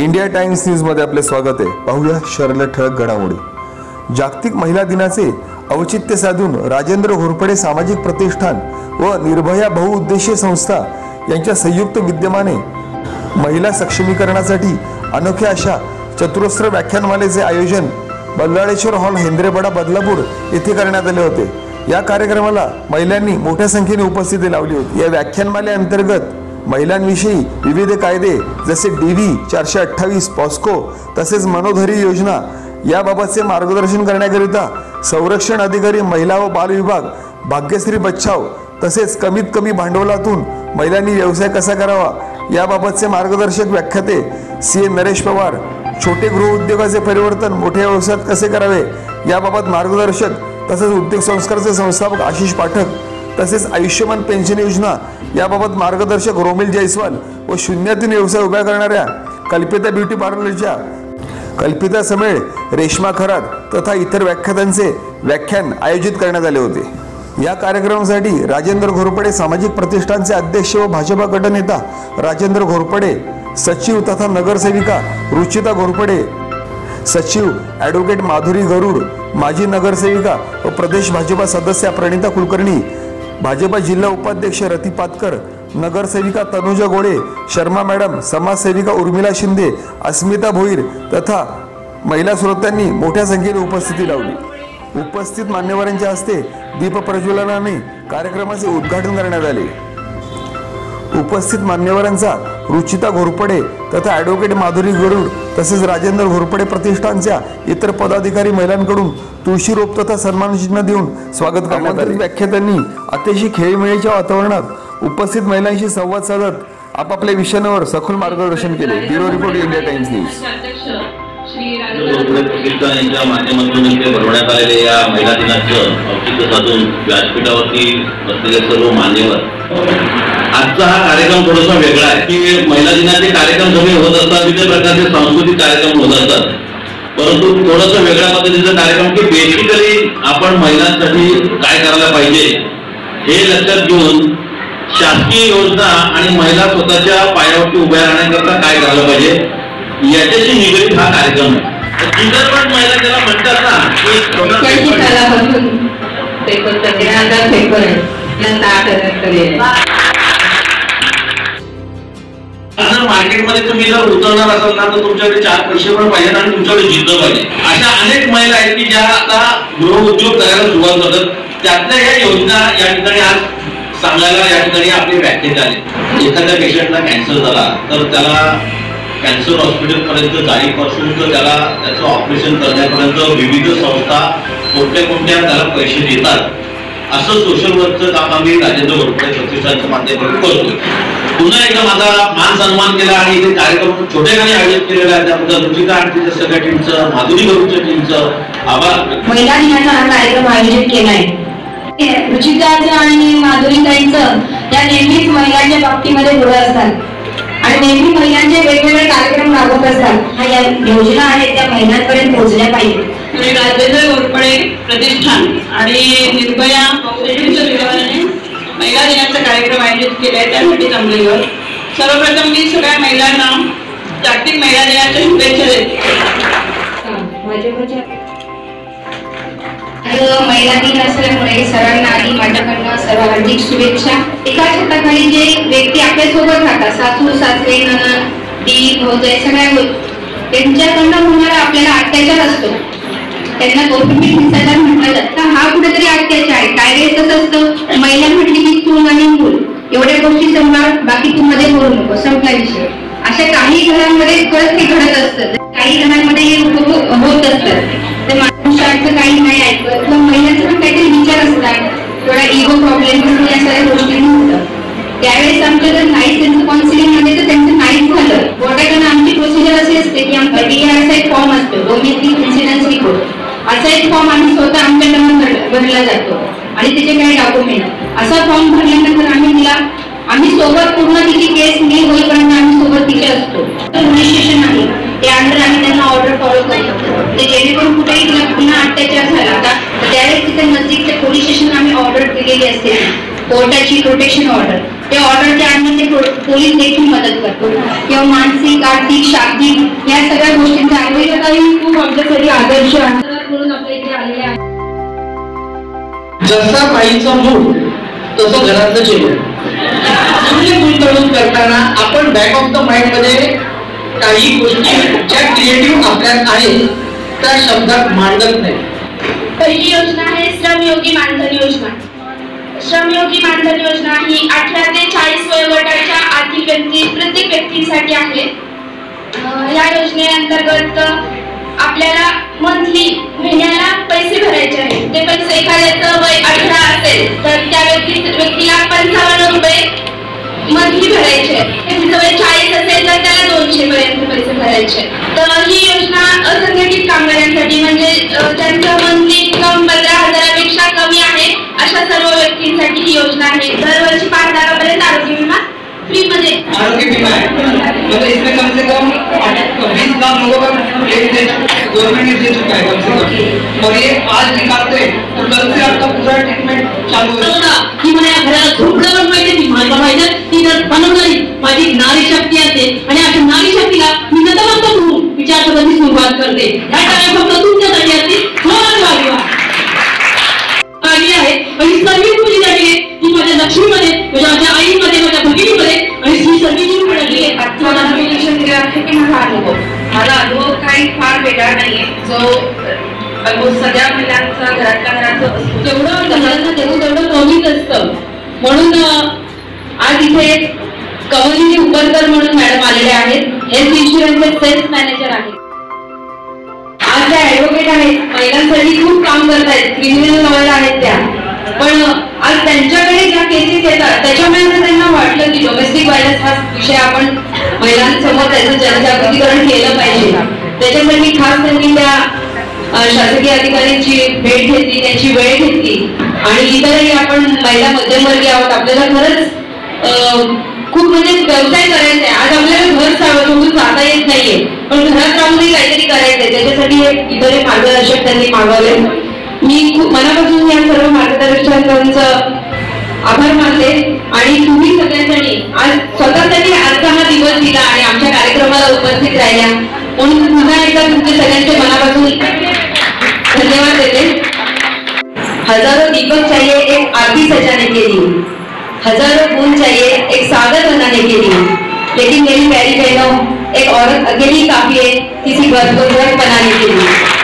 India times न्यूजमध्ये आपले स्वागत आहे. पाहूया शहराला ठळक घडामोडी. जागतिक महिला दिनाचे औचित्य साधून राजेंद्र घोरपडे सामाजिक प्रतिष्ठान व निर्भया बहुउद्देशीय संस्था यांच्या संयुक्त विद्यमाने महिला सक्षमीकरणासाठी अनोख्या अशा चतुरस्र व्याख्यानमालेचे आयोजन बल्लाळेश्वर हॉल हेंद्रेपाडा बदलापूर येथे करण्यात आले होते. या कार्यक्रमाला महिलांनी मोठ्या संख्येने उपस्थिती लावली होती. या व्याख्यानमालेअंतर्गत महिलांविषयी विविध कायदे जसे डी व्ही चारशे अठ्ठावीस पॉस्को तसेच मनोधरी योजना याबाबतचे मार्गदर्शन करण्याकरिता संरक्षण अधिकारी महिला व बाल विभाग भाग्यश्री बच्छाव तसेच कमीत कमी भांडवलातून महिलांनी व्यवसाय कसा करावा याबाबतचे मार्गदर्शक व्याख्याते सी एम नरेश पवार. छोटे गृहउद्योगाचे परिवर्तन मोठ्या व्यवसायात कसे करावे याबाबत मार्गदर्शक तसेच उद्योग संस्कारचे संस्थापक आशिष पाठक तसेच आयुष्यमान पेन्शन योजना याबाबत मार्गदर्शक रोमिल जयस्वाल व शून्यातून व्यवसाय उभ्या करणाऱ्या कल्पिता ब्युटी पार्लरच्या कल्पिता समेळ रेश्मा खरात तथा इतर व्याख्यातांचे व्याख्यान आयोजित करण्यात आले होते. या कार्यक्रमासाठी राजेंद्र घोरपडे सामाजिक प्रतिष्ठानचे अध्यक्ष व भाजपा गटनेता राजेंद्र घोरपडे सचिव तथा नगरसेविका रुचिता घोरपडे सचिव ॲडव्होकेट माधुरी गरुड माजी नगरसेविका व प्रदेश भाजपा सदस्या प्रणिता कुलकर्णी भाजपा जिल्हा उपाध्यक्ष रती पातकर नगरसेविका तनुजा गोळे शर्मा मॅडम समाजसेविका उर्मिला शिंदे अस्मिता भोईर तथा महिला श्रोत्यांनी मोठ्या संख्येने उपस्थिती लावली. उपस्थित मान्यवरांच्या हस्ते दीप प्रज्वलनाने कार्यक्रमाचे उद्घाटन करण्यात आले. उपस्थित मान्यवरांचा रुचिता घोरपडे तथा ॲडव्होकेट माधुरी गरुड तसेच राजेंद्र घोरपडे प्रतिष्ठानच्या इतर पदाधिकारी महिलांकडून तुळशी रोप तथा सन्मानचिन्ह देऊन स्वागत करण्यात आले. व्याख्यात्यांनी अतिशय खेळीमेळीच्या वातावरणात उपस्थित महिलांशी संवाद साधत आपापल्या विषयांवर सखोल मार्गदर्शन केले. Bureau report India Times news. अध्यक्ष श्री लोकप्रिय प्रतिष्ठान यांच्या माध्यमातून इथे भरवण्यात आलेले या महिला दिनाचं औचित्य साधून व्यासपीठावरती बसलेले सर्व मान्यवर आजचा हा कार्यक्रम थोडासा वेगळा आहे. की महिला दिनाचे कार्यक्रम सगळे होत असतात विविध प्रकारचे सांस्कृतिक कार्यक्रम होत असतात. परंतु थोडस वेगळ्या पद्धतीचा कार्यक्रम की बेसिकली आपण महिलांसाठी काय करायला पाहिजे हे लक्षात घेऊन शासकीय योजना आणि महिला स्वतःच्या पायावरती उभ्या राहण्याकरता काय करायला पाहिजे याच्याशी निगडीत हा कार्यक्रम आहे. महिला ज्याला म्हणतात ना की मार्केटमध्ये तुम्ही जर उतरणार असाल ना तर तुमच्याकडे चार पैसे पण पाहिजे आणि तुमच्याकडे जिद्द पाहिजे. अशा अनेक महिला आहेत की ज्या आता गृहउद्योग करायला सुरुवात करतात. त्यातल्या या योजना या ठिकाणी आज सांगायला या ठिकाणी आपले व्याख्यात आले एखाद्या पेशंटला कॅन्सर झाला तर त्याला कॅन्सर हॉस्पिटल पर्यंत जाईपासून तर त्याला त्याचं ऑपरेशन करण्यापर्यंत विविध संस्था कोणत्या कोणत्या त्याला पैसे देतात. असं सोशल वर्कचं काम आम्ही राजेंद्र गोडपडे प्रतिष्ठानच्या माध्यमातून करतोय. पुन्हा एकदा माझा मान सन्मान केला आणि इथे कार्यक्रम छोटेखानी आयोजित केलेला आहे त्याबद्दल रुचिका आणि तिच्या सगळ्या टीमचं माधुरी गरुडच्या टीमचं आभार महिला दिनाचा हा कार्यक्रम आयोजित केला आहे. रुचिकाचं आणि माधुरी ताईंचं या नेहमीच महिलांच्या बाबतीमध्ये पुढे असतात. आणि नेहमी महिलांचे वेगवेगळे कार्यक्रम राबवत असतात. हा या योजना आहेत त्या महिलांपर्यंत पोहोचल्या पाहिजे. श्री राजेंद्र घोरपडे प्रतिष्ठान आणि निर्भया फाउंडेशनच्या विभागाने महिला दिनाचा कार्यक्रम आयोजित केलाय त्यासाठी जमलेलं सर्वप्रथम मी सगळ्या महिलांना जागतिक महिला दिनाच्या शुभेच्छा देते. महिला दिन असल्यामुळे सरांना आणि माझ्याकडनं सर्व हार्दिक शुभेच्छा. एका छताखाली जे व्यक्ती आपल्यासोबत राहतात सासू सासरे दी सगळ्या त्यांच्याकडनं होणारा आपल्याला अत्याचार असतो. त्यांना कौटुंबिक हिंसाचार म्हटलं जातं. तर हा कुठेतरी अत्याचार आहे. काय वेळेस कसं असतं? महिला म्हटली की चूल आणि मूल. एवढ्या गोष्टी सांभाळ बाकी तू मध्ये बोलू नको. संपला विषय. अशा काही घरांमध्ये खरंच हे घडत असतं. काही घरांमध्ये हे होत असतात काही नाही ऐकत किंवा महिलांचा पण काहीतरी विचार असतात थोडा इगो प्रॉब्लेम या सगळ्या गोष्टी होतात त्यावेळेस आमच्या जर नाही त्यांचं काउन्सिलिंगमध्ये तर त्यांचं नाही झालं. बोर्डाकडनं आमची प्रोसिजर अशी असते की आमचा डीआरचा एक फॉर्म असतो. डोमेस्टिक इन्सिडन्स रिपोर्ट असा एक फॉर्म आम्ही स्वतः आमच्याकडनं भरला जातो. आणि त्याचे काही डॉक्युमेंट असा फॉर्म भरल्यानंतर आम्ही तिला आम्ही सोबत पूर्ण तिची केस मी होईपर्यंत आम्ही सोबत तिचे म्हणजे जेणेकरून कुठेही तिला पुन्हा अत्याचार झाला का त्यावेळेस तिथे नजीकच्या पोलीस स्टेशन आम्ही ऑर्डर दिलेली असते. कोर्टाची प्रोटेक्शन ऑर्डर त्या ऑर्डरच्या आणून ते पोलीस देखील मदत करतो. किंवा मानसिक आर्थिक शाब्दिक या सगळ्या गोष्टींचा आरोग्यताही खूप आमच्यासाठी आदर्श आहे म्हणून आपल्या इथे आलेले आहे जसा बाईचा मूड तसं घरातलं जेवण. चांगली गुंतवणूक करताना आपण बॅक ऑफ द माइंडमध्ये काही गोष्टी ज्या क्रिएटिव्ह आपल्यात आहेत त्या शब्दात मांडत नाही. पहिली योजना आहे श्रमयोगी मानधन योजना. श्रमयोगी मानधन योजना ही अठरा ते चाळीस वयोगटाच्या आर्थिक व्यक्ती प्रत्येक व्यक्तीसाठी आहे. या या योजनेअंतर्गत आपल्याला मंथली महिन्याला पैसे भरायचे आहेत. ते पैसे एखाद्याचं वय अठरा असेल तर त्या व्यक्ती व्यक्तीला पंचावन्न रुपये मंथली भरायचे आहे वय चाळीस असेल तर त्याला दोनशे पर्यंत पैसे भरायचे. तर ही योजना असंघटित कामगारांसाठी म्हणजे अं, ज्यांचं मंथली इन्कम पंधरा हजारापेक्षा कमी आहे अशा सर्व व्यक्तींसाठी ही योजना आहे. दरवर्षी पाच आरोग्य विमा फ्री मध्ये आरोग्य बीमा मतलब इसमें कम से कम बीस लाख लोगों का? क्लेम दे गवर्नमेंट ने दे चुका है कम से कम. और ये आज निकालते तो कल से आपका पूरा ट्रीटमेंट चालू हो की मला घराला मला जर माझी नारी शक्ती असते. आणि अशा नारी शक्तीला मी नतमस्तक होऊन विचार सुरुवात करते. ह्या टाळ्या फक्त तुमच्यासाठी असतील. आली आहे ही ती माझ्या लक्ष्मीमध्ये माझ्या माझ्या आईमध्ये माझ्या भगिनीमध्ये आणि ही सर्वी जी पडली आहे की माझा अनुभव. माझा अनुभव काही फार वेगळा नाहीये. जो सगळ्या महिलांचा घरातल्या घरात असतो. जेवढं घराला देऊ तेवढं कमीच असतं. म्हणून आज इथे कमलिनी उपरकर म्हणून मॅडम आलेले आहेत. हेल्थ इन्शुरन्सचे सेल्स मॅनेजर आहेत. आज त्या ऍडव्होकेट आहेत महिलांसाठी खूप काम करत आहेत क्रिमिनल लॉयर आहेत त्या. पण आज त्यांच्याकडे ज्या केसेस येतात त्याच्यामुळे त्यांना वाटलं की डोमेस्टिक व्हायलन्स हा विषय आपण महिलांसमोर त्याचं जनजागृतीकरण केलं पाहिजे. त्याच्यासाठी खास त्यांनी त्या शासकीय अधिकाऱ्यांची भेट घेतली त्यांची वेळ घेतली. आणि इतरही आपण महिला मध्यमवर्गीय आहोत. आपल्याला खरंच खूप म्हणजे व्यवसाय करायचा. आहे आज आपल्याला घर सा- सोडून म्हणजे जाता येत नाहीये. पण घरात राहूनही काहीतरी करायचंय. त्याच्यासाठी हे इतर हे मार्गदर्शक त्यांनी मागवले मी खूप मनापासून या सर्व मार्गदर्शकांचं आभार मानते. आणि तुम्ही सगळ्यांसाठी आज स्वतःसाठी आजचा हा दिवस दिला आणि आमच्या कार्यक्रमाला उपस्थित राहिल्या. म्हणून पुन्हा एकदा तुमच्या सगळ्यांच्या मनापासून धन्यवाद देते. हजारो दीपक चाहिए एक आरती सजाने के लिए हजारों खून चाहिए एक सागर बनाने के लिए। लेकिन मेरी प्यारी बहनों एक औरत अकेली काफी है किसी घर को घर बनाने के लिए।